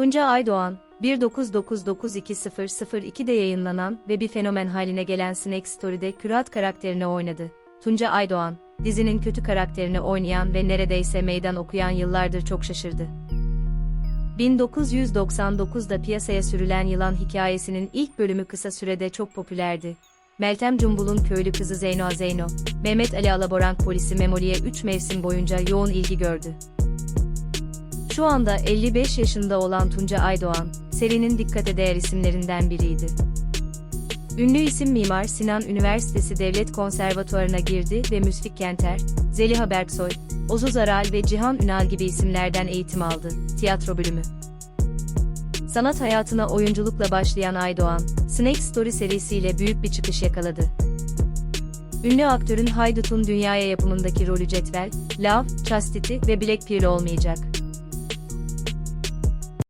Tunca Aydoğan, 1999-2002'de yayınlanan ve bir fenomen haline gelen Snake Story'de Kürat karakterini oynadı. Tunca Aydoğan, dizinin kötü karakterini oynayan ve neredeyse meydan okuyan yıllardır çok şaşırdı. 1999'da piyasaya sürülen Yılan hikayesinin ilk bölümü kısa sürede çok popülerdi. Meltem Cumbul'un köylü kızı Zeyno Zeyno, Mehmet Ali Alaborank polisi Memoli'ye 3 mevsim boyunca yoğun ilgi gördü. Şu anda 55 yaşında olan Tunca Aydoğan, serinin dikkate değer isimlerinden biriydi. Ünlü isim Mimar Sinan Üniversitesi Devlet Konservatuarına girdi ve Müsfik Kenter, Zeliha Berksoy, Ozuz Aral ve Cihan Ünal gibi isimlerden eğitim aldı, tiyatro bölümü. Sanat hayatına oyunculukla başlayan Aydoğan, Snake Story serisiyle büyük bir çıkış yakaladı. Ünlü aktörün Haydut'un dünyaya yapımındaki rolü Cetvel, Love, Chastity ve Black Pearl olmayacak.